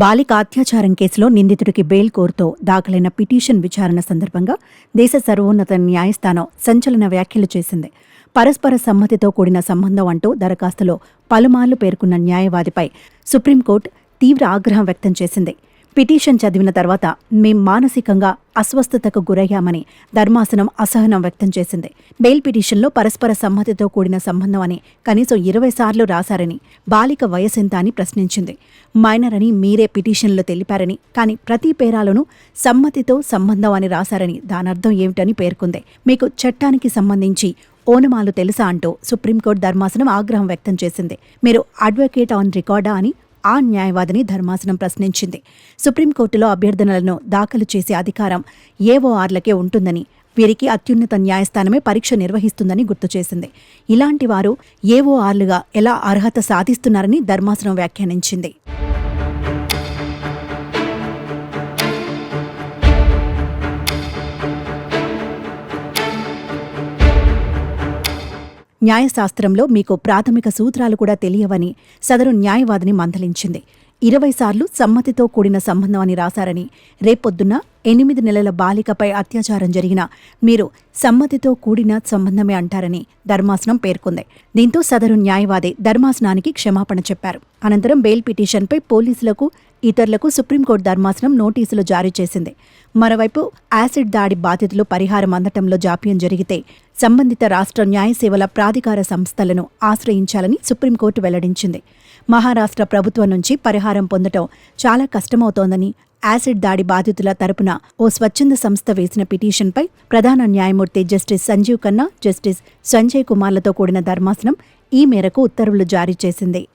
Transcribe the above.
బాలిక అత్యాచారం కేసులో నిందితుడికి బెయిల్ కోరుతో దాఖలైన పిటిషన్ విచారణ సందర్భంగా దేశ సర్వోన్నత న్యాయస్థానం సంచలన వ్యాఖ్యలు చేసింది. పరస్పర సమ్మతితో కూడిన సంబంధం అంటూ దరఖాస్తులో పలుమార్లు పేర్కొన్న న్యాయవాదిపై సుప్రీంకోర్టు తీవ్ర ఆగ్రహం వ్యక్తం చేసింది. పిటిషన్ చదివిన తర్వాత మేం మానసికంగా అస్వస్థతకు గురయ్యామని ధర్మాసనం అసహనం వ్యక్తం చేసింది. బెయిల్ పిటిషన్లో పరస్పర సమ్మతితో కూడిన సంబంధం అని కనీసం ఇరవై సార్లు రాశారని బాలిక వయసెంత అని ప్రశ్నించింది. మైనర్ అని మీరే పిటిషన్లో తెలిపారని కానీ ప్రతి పేరాలోనూ సమ్మతితో సంబంధం అని రాశారని దానర్థం ఏమిటని పేర్కొంది. మీకు చట్టానికి సంబంధించి ఓనమాలు తెలుసా అంటూ సుప్రీంకోర్టు ధర్మాసనం ఆగ్రహం వ్యక్తం చేసింది. మీరు అడ్వకేట్ ఆన్ రికార్డా అని ఆ న్యాయవాదిని ధర్మాసనం ప్రశ్నించింది. సుప్రీంకోర్టులో అభ్యర్థనలను దాఖలు చేసే అధికారం ఏఓఆర్లకే ఉంటుందని వీరికి అత్యున్నత న్యాయస్థానమే పరీక్ష నిర్వహిస్తుందని గుర్తు చేసింది. ఇలాంటి వారు ఏఓఆర్లుగా ఎలా అర్హత సాధిస్తున్నారని ధర్మాసనం వ్యాఖ్యానించింది. న్యాయశాస్త్రంలో మీకు ప్రాథమిక సూత్రాలు కూడా తెలియవని సదరు న్యాయవాదిని మందలించింది. ఇరవై సార్లు సమ్మతితో కూడిన సంబంధం అని రాశారని రేపొద్దున్న ఎనిమిది నెలల బాలికపై అత్యాచారం జరిగిన మీరు సమ్మతితో కూడిన సంబంధమే అంటారని ధర్మాసనం పేర్కొంది. దీంతో సదరు న్యాయవాది ధర్మాసనానికి క్షమాపణ చెప్పారు. అనంతరం బెయిల్ పిటిషన్పై పోలీసులకు ఇతరులకు సుప్రీంకోర్టు ధర్మాసనం నోటీసులు జారీ చేసింది. మరోవైపు యాసిడ్ దాడి బాధితులు పరిహారం అందటంలో జాప్యం జరిగితే సంబంధిత రాష్ట్ర న్యాయ సేవల ప్రాధికార సంస్థలను ఆశ్రయించాలని సుప్రీంకోర్టు వెల్లడించింది. మహారాష్ట్ర ప్రభుత్వం నుంచి పరిహారం పొందటం చాలా కష్టమవుతోందని యాసిడ్ దాడి బాధితుల తరపున ఓ స్వచ్ఛంద సంస్థ వేసిన పిటిషన్పై ప్రధాన న్యాయమూర్తి జస్టిస్ సంజీవ్ ఖన్నా జస్టిస్ సంజయ్ కుమార్లతో కూడిన ధర్మాసనం ఈ మేరకు ఉత్తర్వులు జారీ చేసింది.